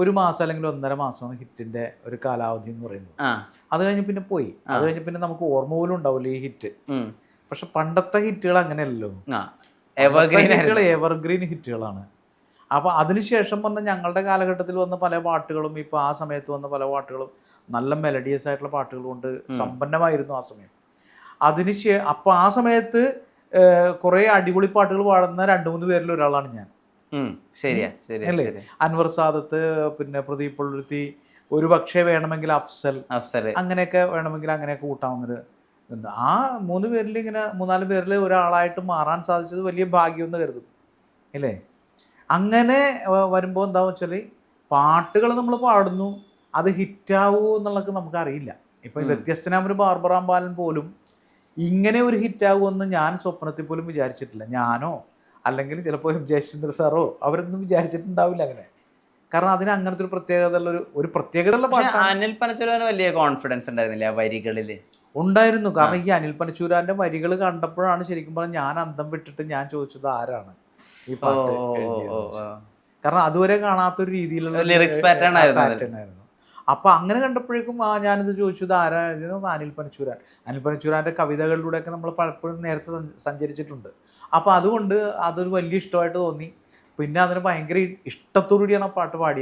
ഒരു മാസം അല്ലെങ്കിൽ ഒന്നര മാസമാണ് ഹിറ്റിന്റെ ഒരു കാലാവധി എന്ന് പറയുന്നത്. അത് കഴിഞ്ഞ് പിന്നെ പോയി. അത് കഴിഞ്ഞ് പിന്നെ നമുക്ക് ഓർമ്മ പോലും ഉണ്ടാവില്ല ഈ ഹിറ്റ്. പക്ഷെ പണ്ടത്തെ ഹിറ്റുകൾ അങ്ങനെയല്ലോ എവർഗ്രീൻ ഹിറ്റുകൾ എവർഗ്രീൻ ഹിറ്റുകളാണ്. അപ്പൊ അതിനുശേഷം വന്ന ഞങ്ങളുടെ കാലഘട്ടത്തിൽ വന്ന പല പാട്ടുകളും ഇപ്പൊ ആ സമയത്ത് വന്ന പല പാട്ടുകളും നല്ല മെലഡിയസ് ആയിട്ടുള്ള പാട്ടുകൾ കൊണ്ട് സമ്പന്നമായിരുന്നു ആ സമയം. അതിന് അപ്പോൾ അപ്പൊ ആ സമയത്ത് കുറെ അടിപൊളി പാട്ടുകൾ പാടുന്ന രണ്ട് മൂന്ന് പേരിൽ ഒരാളാണ് ഞാൻ. ശരിയാ അല്ലേ? അൻവർ സാദത്ത് പിന്നെ പ്രദീപ് പൊള്ളുരുത്തി ഒരു പക്ഷേ വേണമെങ്കിൽ അഫ്സൽ അങ്ങനെയൊക്കെ വേണമെങ്കിൽ അങ്ങനെയൊക്കെ കൂട്ടാവുന്നൊരു ആ മൂന്ന് പേരിൽ ഇങ്ങനെ മൂന്നാൽ പേരിൽ ഒരാളായിട്ട് മാറാൻ സാധിച്ചത് വലിയ ഭാഗ്യം എന്ന് കരുതും അല്ലേ? അങ്ങനെ വരുമ്പോൾ എന്താ വെച്ചാൽ പാട്ടുകൾ നമ്മൾ പാടുന്നു അത് ഹിറ്റാവൂ എന്നുള്ളത് നമുക്കറിയില്ല. ഇപ്പൊ ഉം. ഒരു ബാർബറാം ബാലൻ പോലും ഇങ്ങനെ ഒരു ഹിറ്റാവുമെന്ന് ഞാൻ സ്വപ്നത്തിൽ പോലും വിചാരിച്ചിട്ടില്ല. ഞാനോ അല്ലെങ്കിൽ ചിലപ്പോൾ എം ജയചന്ദ്ര സാറോ അവരൊന്നും വിചാരിച്ചിട്ടുണ്ടാവില്ല അങ്ങനെ. കാരണം അതിന് അങ്ങനത്തെ ഒരു പ്രത്യേകത ഉള്ള ഒരു പ്രത്യേകത ഉള്ള പാട്ടാണ്. അനിൽ പനച്ചുരന് വലിയ കോൺഫിഡൻസ് ഉണ്ടായിരുന്നില്ല ആ വരികളിൽ ഉണ്ടായിരുന്നു. കാരണം ഈ അനിൽ പനച്ചൂരാന്റെ വരികൾ കണ്ടപ്പോഴാണ് ശരിക്കും പറഞ്ഞാൽ ഞാൻ അന്തം വിട്ടിട്ട് ഞാൻ ചോദിച്ചത് ആരാണ് ഈ പാട്ട്. കാരണം അതുവരെ കാണാത്തൊരു രീതിയിലുള്ള ലിറിക്സ് പാറ്റേൺ ആയിരുന്നു. അത്. pattern ആയിരുന്നു അപ്പൊ അങ്ങനെ കണ്ടപ്പോഴേക്കും ആ ഞാനിത് ചോദിച്ചു ഇത് ആരാ എഴുതിയത്? അനിൽ പനച്ചൂരാൻ. അനിൽ പനച്ചൂരാന്റെ കവിതകളിലൂടെയൊക്കെ നമ്മൾ പലപ്പോഴും നേരത്തെ സഞ്ചരിച്ചിട്ടുണ്ട്. അപ്പോൾ അതുകൊണ്ട് അതൊരു വലിയ ഇഷ്ടമായിട്ട് തോന്നി. പിന്നെ അതിന് ഭയങ്കര ഇഷ്ടത്തോടുകൂടിയാണ് ആ പാട്ട് പാടിയത്.